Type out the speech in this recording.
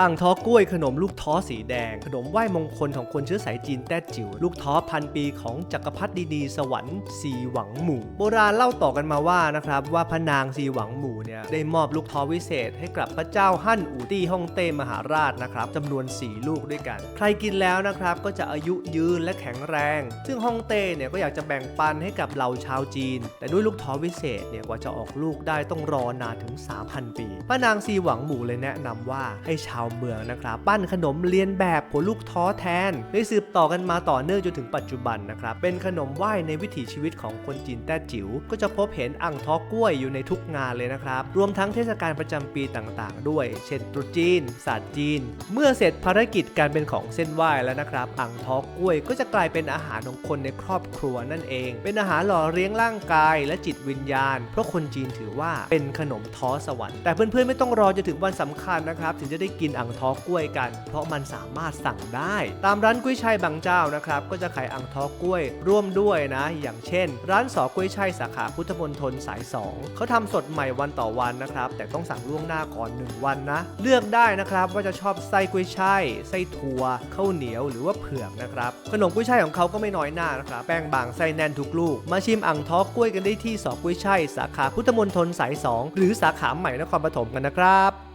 อ่างท้อกล้วยขนมลูกท้อสีแดง ขนมไหว้มงคลของคนเชื้อสายจีนแต้จิ๋วลูกท้อพันปีของจักรพรรดิดีสวรรค์สีหวังหมู่ โบราณเล่าต่อกันมาว่านะครับว่าพระนางสีหวังหมู่เนี่ยได้มอบลูกท้อวิเศษ ให้กับพระเจ้าฮั่นอู่ตี้ฮ่องเต้มหาราชนะครับจำนวน 4 ลูกด้วยกัน ใครกินแล้วนะครับก็จะอายุยืนและแข็งแรง ซึ่งฮ่องเต้เนี่ยก็อยากจะแบ่งปันให้กับเหล่าชาวจีน แต่ด้วยลูกท้อวิเศษเนี่ยกว่าจะออกลูกได้ต้องรอนานถึง 3,000 ปีพระนางซีหวังหมู่เลยแนะนำว่าให้ชาวเมืองนะครับปั้นขนมเลียนแบบผลลูกท้อแทนได้สืบต่อกันมาต่อเนื่องจนถึงปัจจุบันนะครับเป็นขนมไหว้ในวิถีชีวิตของคนจีนแต้จิ๋วก็จะพบเห็นอ่างท้อกล้วยอยู่ในทุกงานเลยนะครับรวมทั้งเทศกาลประจำปีต่างๆ ด้วย เช่นตรุษจีนศาสตร์จีน เมื่อเสร็จภารกิจการเป็นของเส้นไหว้แล้วนะครับอ่างท้อกล้วยก็จะกลายเป็นอาหารของคนในครอบครัวนั่นเอง เป็นอาหารหล่อเลี้ยงร่างกายและจิตวิญญาณ เพราะคนจีนถือว่าเป็นขนมท้อสวรรค์แต่เพื่อนๆไม่ต้องรอจนถึงวันสำคัญนะครับ ถึงจะได้กินอ่างท้อกล้วยกัน เพราะมันสามารถสั่งได้ ตามร้านกุ้ยช่ายบางเจ้านะครับก็จะขายอ่างท้อกล้วยร่วมด้วยนะ อย่างเช่น ร้านสอกุ้ยช่ายสาขาพุทธมณฑลสาย 2เขาทำสดใหม่วันต่อวันนะครับ แต่ต้องสั่งล่วงหน้าก่อน 1 วันนะ เลือกได้นะครับว่าจะชอบไส้กุ้ยช่ายไส้ถั่วข้าวเหนียวหรือว่าเผือกนะครับขนมกุ้ยช่ายของเขาก็ไม่น้อยหน้านะครับแป้งบางไส้แน่นทุกลูก มาชิมอ่างท้อกล้วยกันได้ที่สอกุ้ยช่ายสาขาพุทธมณฑลสาย 2 หรือสาขาใหม่นครปฐมกันนะครับ